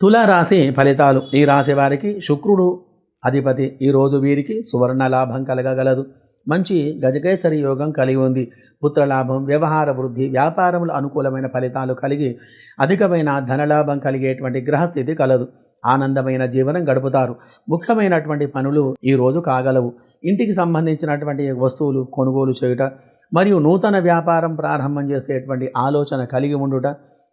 తులారాశి ఫలితాలు. ఈ రాశి వారికి శుక్రుడు అధిపతి. ఈరోజు వీరికి సువర్ణ లాభం కలగగలదు. మంచి గజకేసరి యోగం కలిగి ఉంది. పుత్రలాభం వ్యవహార వృద్ధి వ్యాపారములు అనుకూలమైన ఫలితాలు కలిగి అధికమైన ధనలాభం కలిగేటువంటి గ్రహస్థితి కలదు. ఆనందమైన జీవనం గడుపుతారు. ముఖ్యమైనటువంటి పనులు ఈరోజు కాగలవు. ఇంటికి సంబంధించినటువంటి వస్తువులు కొనుగోలు చేయుట మరియు నూతన వ్యాపారం ప్రారంభం చేసేటువంటి ఆలోచన కలిగి ఉండుట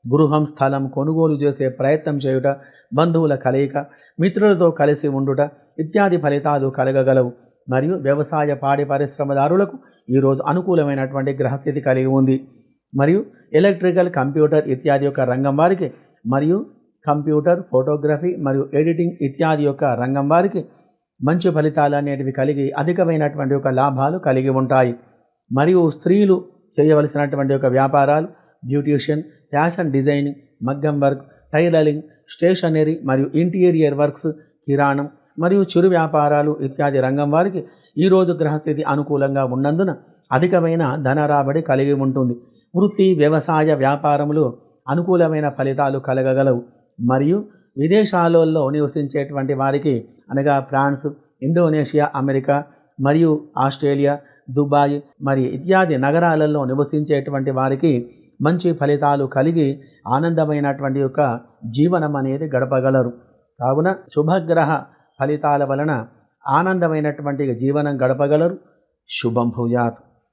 గృహం స్థలం కొనుగోలు చేసే ప్రయత్నం చేయుట బంధువుల కలయిక మిత్రులతో కలిసి ఉండుట ఇత్యాది ఫలితాలు కలగగలవు. మరియు వ్యవసాయ పాడి పరిశ్రమదారులకు ఈరోజు అనుకూలమైనటువంటి గ్రహస్థితి కలిగి ఉంది. మరియు ఎలక్ట్రికల్ కంప్యూటర్ ఇత్యాది యొక్క రంగం వారికి మరియు కంప్యూటర్ ఫోటోగ్రఫీ మరియు ఎడిటింగ్ ఇత్యాది యొక్క రంగం వారికి మంచి ఫలితాలు అనేటివి కలిగి అధికమైనటువంటి ఒక లాభాలు కలిగి ఉంటాయి. మరియు స్త్రీలు చేయవలసినటువంటి ఒక వ్యాపారాలు బ్యూటీషియన్ ఫ్యాషన్ డిజైనింగ్ మగ్గం వర్క్ టైలరింగ్ స్టేషనరీ మరియు ఇంటీరియర్ వర్క్స్ కిరాణం మరియు చిరు వ్యాపారాలు ఇత్యాది రంగం వారికి ఈరోజు గ్రహస్థితి అనుకూలంగా ఉన్నందున అధికమైన ధన రాబడి కలిగి ఉంటుంది. వృత్తి వ్యవసాయ వ్యాపారములు అనుకూలమైన ఫలితాలు కలగగలవు. మరియు విదేశాలలో నివసించేటువంటి వారికి అనగా ఫ్రాన్స్ ఇండోనేషియా అమెరికా మరియు ఆస్ట్రేలియా దుబాయ్ మరి ఇత్యాది నగరాలలో నివసించేటువంటి వారికి మంచి ఫలితాలు కలిగి ఆనందమైనటువంటి యొక్క జీవనం అనేది గడపగలరు. కావున శుభగ్రహ ఫలితాల వలన ఆనందమైనటువంటి జీవనం గడపగలరు. శుభం భూయాత్.